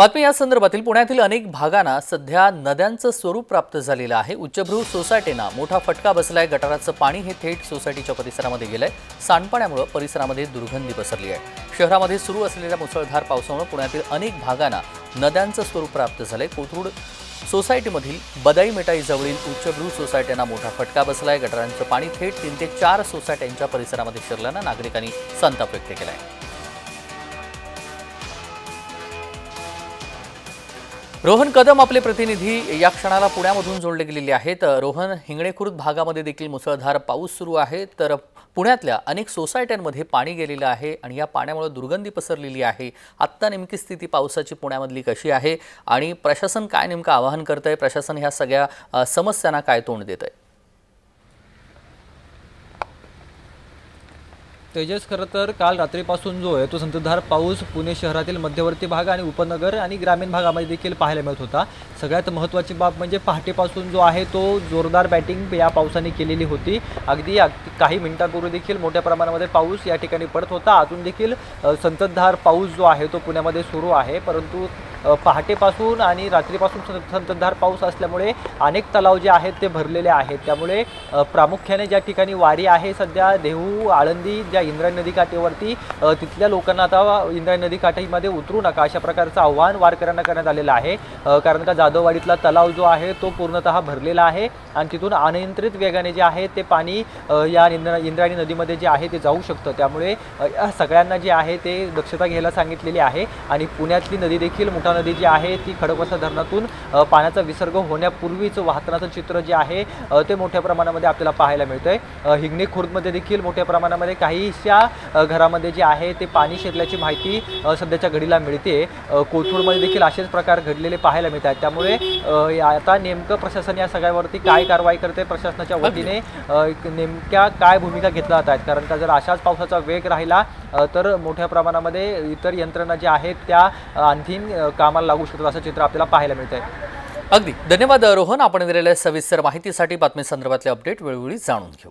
बातमी या संदर्भातील पुण्यातील अनेक भागांना सध्या नद्यांचं स्वरूप प्राप्त झालेलं आहे. उच्चभ्रू सोसायटीना मोठा फटका बसलाय. गटाराचं पाणी हे थेट सोसायटीच्या परिसरामध्ये गेलंय. सांडपाण्यामुळे परिसरामध्ये दुर्गंधी पसरली आहे. शहरामध्ये सुरू असलेल्या मुसळधार पावसामुळे पुण्यातील अनेक भागांना नद्यांचं स्वरूप प्राप्त झालंय. कोथरूड सोसायटीमधील बदाई मिठाई जवळील उच्चभ्रू सोसायट्यांना मोठा फटका बसलाय. गटारांचं पाणी थेट तीन ते चार सोसायट्यांच्या परिसरामध्ये शिरल्यानं नागरिकांनी संताप व्यक्त केला आहे रोहन कदम आपले प्रतिनिधी. या क्षणाला पुण्यामधून जोडले गेलेले आहेत. रोहन हिंगणेखुर्द भागामध्ये देखील मुसळधार पाऊस सुरू आहे. तर पुण्यातल्या अनेक सोसायट्यांमध्ये पाणी गेलेलं आहे आणि या पाण्यामुळे दुर्गंधी पसरलेली आहे. आत्ता नेमकी स्थिती पावसाची पुण्यामधली कशी आहे आणि प्रशासन काय नेमकं आवाहन करत आहे प्रशासन ह्या सगळ्या समस्यांना काय तोंड देत आहे तेजस खरं तर काल रात्रीपासून जो आहे तो संततधार पाऊस पुणे शहरातील मध्यवर्ती भाग आणि उपनगर आणि ग्रामीण भागामध्ये देखील पाहायला मिळत होता. सगळ्यात महत्त्वाची बाब म्हणजे पहाटेपासून जो आहे तो जोरदार बॅटिंग या पावसाने केलेली होती. अगदी काही मिनिटांपूर्वी देखील मोठ्या प्रमाणामध्ये पाऊस या ठिकाणी पडत होता. अजून देखील संततधार पाऊस जो आहे तो पुण्यामध्ये सुरू आहे. परंतु पहाटेपासून आणि रात्रीपासून संत- संततधार पाऊस असल्यामुळे अनेक तलाव जे आहेत ते भरलेले आहेत. त्यामुळे प्रामुख्याने ज्या ठिकाणी वारी आहे सध्या देहू आळंदी ज्या इंद्रायणी नदी काठेवरती तिथल्या लोकांना आता इंद्रायणी नदी काठीमध्ये उतरू नका अशा प्रकारचं आव्हान वारकऱ्यांना करण्यात आलेलं आहे. कारण का जाधववाडीतला तलाव जो आहे तो पूर्णतः भरलेला आहे आणि तिथून अनियंत्रित वेगाने जे आहे ते पाणी या इंद्रा इंद्रायणी नदीमध्ये जे आहे ते जाऊ शकतं. त्यामुळे सगळ्यांना जे आहे ते दक्षता घ्यायला सांगितलेली आहे आणि पुण्यातली नदी देखील मोठा नदी जी आहे ती खडकवासला धरणातून पाण्याचा विसर्ग होण्यापूर्वीच वाहतनाचं चित्र जे आहे ते मोठ्या प्रमाणामध्ये आपल्याला पाहायला मिळतंय. हिंगणे खुर्दमध्ये देखील मोठ्या प्रमाणामध्ये काहीशा घरामध्ये जे आहे ते पाणी शिरल्याची माहिती सध्याच्या घडीला मिळते. कोथरूडमध्ये देखील असेच प्रकार घडलेले पाहायला मिळतात. त्यामुळे या- आता नेमकं प्रशासन या सगळ्यावरती काय कारवाई करते प्रशासनाच्या वतीने नेमक्या काय भूमिका घेतल्या जात आहेत कारण का जर अशाच पावसाचा वेग राहिला तर मोठ्या प्रमाणामध्ये इतर यंत्रणा ज्या आहेत त्या आणखीन कामाला लागू शकतात असं चित्र आपल्याला पाहायला मिळत आहे अगदी. धन्यवाद रोहन. आपण दिलेल्या सविस्तर माहितीसाठी बातमी संदर्भातले अपडेट वेळोवेळी जाणून घेऊ.